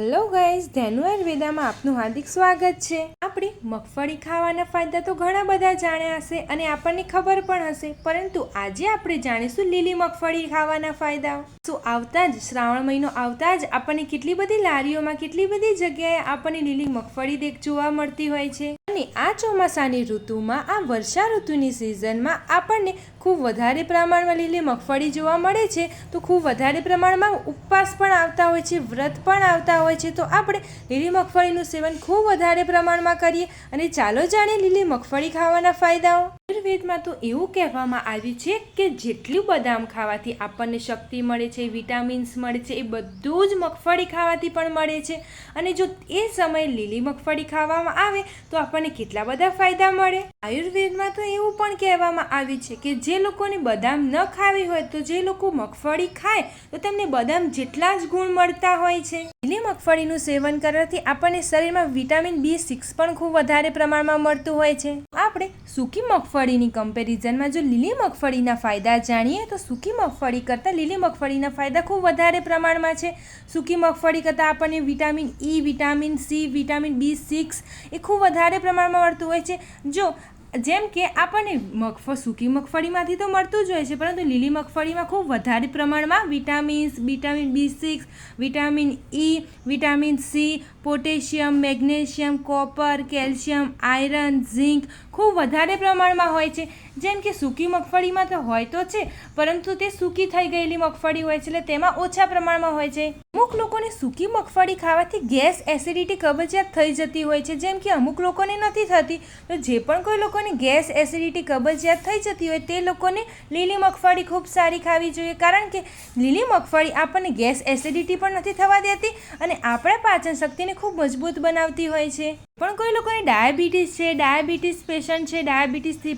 Hello guys Dhenu આયુર્વેદામાં આપનું હાર્દિક સ્વાગત છે. આપણે મગફળી ખાવાના ફાયદા તો ઘણા બધા જાણ્યા હશે અને આપણને ખબર પણ હશે. પરંતુ આજે આપણે જાણીશું લીલી મગફળી ખાવાના ફાયદાઓ. તો આવતા જ, શ્રાવણ મહિનો આવતા જ આપણને કેટલી બધી લારીઓમાં કેટલી બધી જગ્યાએ આપણને લીલી મગફળી દેખ જોવા મળતી હોય છે. અને આ ચોમાસાની ઋતુમાં, આ વર્ષા ઋતુની સિઝનમાં આપણને ખૂબ વધારે પ્રમાણમાં લીલી મગફળી જોવા મળે છે. તો ખૂબ વધારે પ્રમાણમાં ઉપવાસ પણ આવતા હોય છે, વ્રત પણ આવતા હોય છે, તો આપણે લીલી મગફળીનું સેવન ખૂબ વધારે પ્રમાણમાં કરીએ અને ચાલો જાણીએ લીલી મગફળી ખાવાના ફાયદાઓ. આયુર્વેદમાં તો એવું કહેવામાં આવ્યું છે કે જેટલું બદામ ખાવાથી આપણને શક્તિ મળે છે, વિટામિન્સ મળે છે, એ બધું જ મગફળી ખાવાથી પણ મળે છે. અને જો એ સમયે લીલી મગફળી ખાવામાં આવે, તો આપણને કેટલા બધા ફાયદા મળે? આયુર્વેદમાં તો એવું પણ કહેવામાં આવ્યું છે કે જે લોકોને બદામ ન ખાવી હોય, તો જે લોકો મગફળી ખાય, તો તેમને બદામ જેટલા જ ગુણ મળતા હોય છે. લીલી મગફળીનું સેવન કરવાથી આપણને શરીરમાં વિટામિન બી સિક્સ પણ ખૂબ વધારે પ્રમાણમાં મળતું હોય છે. આપણે સૂકી મગફળીની કમ્પેરિઝનમાં જો લીલી મગફળીના ફાયદા જાણીએ, તો સૂકી મગફળી કરતાં લીલી મગફળીના ફાયદા ખૂબ વધારે પ્રમાણમાં છે. સૂકી મગફળી કરતાં આપણને vitamin E, vitamin C, vitamin B six એ ખૂબ વધારે પ્રમાણમાં મળતું હોય છે. જો જેમ કે આપણને મગફ સૂકી મગફળીમાંથી તો મળતું જ હોય છે, પરંતુ લીલી મગફળીમાં ખૂબ વધારે પ્રમાણમાં vitamins, vitamin B six, vitamin E, vitamin C, potassium, magnesium, copper, calcium, iron, zinc ખૂબ વધારે પ્રમાણમાં હોય છે. જેમ કે સૂકી મગફળીમાં તો હોય તો છે, પરંતુ તે સૂકી થઈ ગયેલી મગફળી હોય છે એટલે તેમાં ઓછા પ્રમાણમાં હોય છે. અમુક લોકોને સૂકી મગફળી ખાવાથી ગેસ એસિડિટી કબજિયાત થઈ જતી હોય છે. જેમ કે અમુક લોકોને નથી થતી, તો જે પણ કોઈ લોકોને ગેસ એસિડિટી કબજિયાત થઈ જતી હોય તે લોકોને લીલી મગફળી ખૂબ સારી ખાવી જોઈએ. કારણ કે લીલી મગફળી આપણને ગેસ એસિડિટી પણ નથી થવા દેતી અને આપણા પાચન શક્તિને ખૂબ મજબૂત બનાવતી હોય છે. પણ કોઈ લોકોને ડાયાબિટીસ છે, ડાયાબિટીસ પેશન્ટ છે, ડાયાબિટીસથી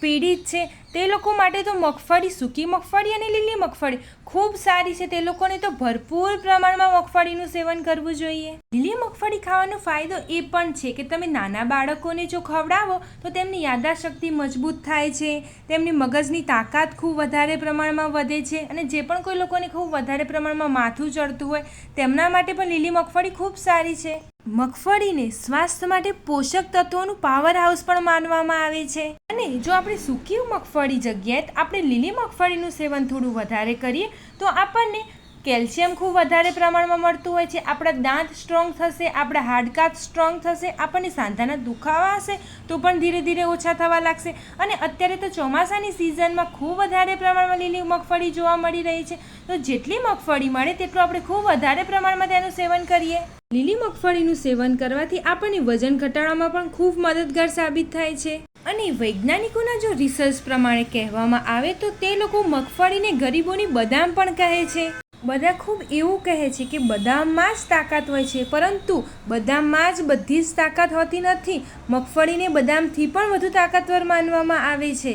પીડિત છે, તે લોકો માટે તો મગફળી, સૂકી મગફળી અને લીલી મગફળી ખૂબ સારી છે. તે લોકોને તો ભરપૂર પ્રમાણમાં મગફળીનું સેવન કરવું જોઈએ. લીલી મગફળી ખાવાનો ફાયદો એ પણ છે કે તમે નાના બાળકોને જો ખવડાવો, તો તેમની યાદાશક્તિ મજબૂત થાય છે. તેમની મગજની તાકાત ખૂબ વધારે પ્રમાણમાં વધે છે અને જે પણ કોઈ લોકોને ખૂબ વધારે પ્રમાણમાં માથું ચડતું હોય, તેમના માટે પણ લીલી મગફળી ખૂબ સારી છે. મગફળીને સ્વાસ્થ્ય માટે પોષક તત્વોનું પાવર હાઉસ પણ માનવામાં આવે છે. અને જો આપણે સૂકી મગફળી જગ્યાએ આપણે લીલી મગફળીનું સેવન થોડું વધારે કરીએ, તો આપણને કેલ્શિયમ ખૂબ વધારે પ્રમાણમાં મળતું હોય છે, આપણા દાંત સ્ટ્રોંગ થશે, આપણા હાડકાં સ્ટ્રોંગ થશે, આપણને સાંધાના દુખાવા હશે, તો પણ ધીરે ધીરે ઓછા થવા લાગશે. અને અત્યારે તો ચોમાસાની સિઝનમાં ખૂબ વધારે પ્રમાણમાં લીલી મગફળી જોવા મળી રહી છે. તો જેટલી મગફળી મળે, તેટલું આપણે ખૂબ વધારે પ્રમાણમાં તેનું સેવન કરીએ. લીલી મગફળીનું સેવન કરવાથી આપણને વજન ઘટાડવામાં પણ ખૂબ મદદગાર સાબિત થાય છે. અને વૈજ્ઞાનિકોના જો રિસર્ચ પ્રમાણે કહેવામાં આવે તો તે લોકો મગફળીને ગરીબોની બદામ પણ કહે છે. બધા ખૂબ એવું કહે છે કે બદામમાં જ તાકાત હોય છે, પરંતુ બદામમાં જ બધી જ તાકાત હોતી નથી. મગફળીને બદામથી પણ વધુ તાકાતવર માનવામાં આવે છે.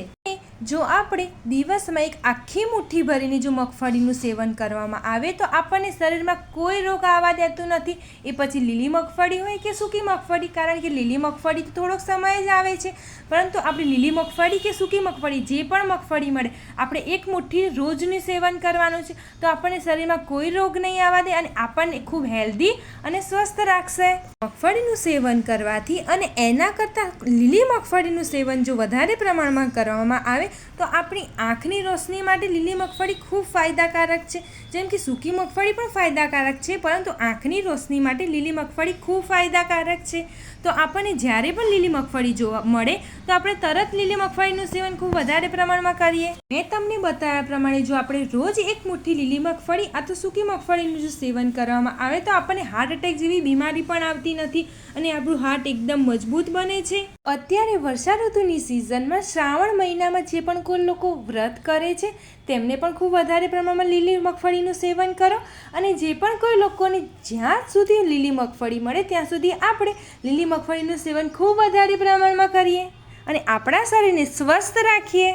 જો આપણે દિવસમાં એક આખી મુઠ્ઠી ભરીને જો મગફળીનું સેવન કરવામાં આવે તો આપણને શરીરમાં કોઈ રોગ આવવા દેતું નથી. એ પછી લીલી મગફળી હોય કે સૂકી મગફળી? કારણ કે લીલી મગફળી થોડોક સમય જ આવે છે. પરંતુ આપણે લીલી મગફળી કે સૂકી મગફળી, જે પણ મગફળી મળે, આપણે એક મુઠ્ઠી રોજનું સેવન કરવાનું છે. તો આપણને શરીરમાં કોઈ રોગ નહીં આવવા દે અને આપણને ખૂબ હેલ્ધી અને સ્વસ્થ રાખશે. મગફળીનું સેવન કરવાથી અને એના કરતાં લીલી મગફળીનું સેવન જો વધારે પ્રમાણમાં કરવામાં આવે તો આપણી આંખની રોશની માટે લીલી મગફળી ખૂબ ફાયદાકારક છે. જેમ કે સૂકી મગફળી પણ ફાયદાકારક છે, પરંતુ આંખની રોશની માટે લીલી મગફળી ખૂબ ફાયદાકારક છે. તો આપણને જ્યારે પણ લીલી મગફળી જોવા મળે, તો આપણે તરત લીલી મગફળીનું સેવન ખૂબ વધારે પ્રમાણમાં કરીએ. મેં તમને બતાવ્યા પ્રમાણે જો આપણે રોજ એક મુઠ્ઠી લીલી મગફળી તો સૂકી મગફળીનું જો સેવન કરવામાં આવે, તો આપણને હાર્ટ એટેક જેવી બીમારી પણ આવતી નથી અને આપણું હાર્ટ એકદમ મજબૂત બને છે. અત્યારે વર્ષા ઋતુની સિઝનમાં શ્રાવણ મહિનામાં જે પણ કોઈ લોકો વ્રત કરે છે, તેમને પણ ખૂબ વધારે પ્રમાણમાં લીલી મગફળીનું સેવન કરો અને જે પણ કોઈ લોકોને જ્યાં સુધી લીલી મગફળી મળે, ત્યાં સુધી આપણે લીલી મગફળીનું સેવન ખૂબ વધારે પ્રમાણમાં કરીએ અને આપણા શરીરને સ્વસ્થ રાખીએ.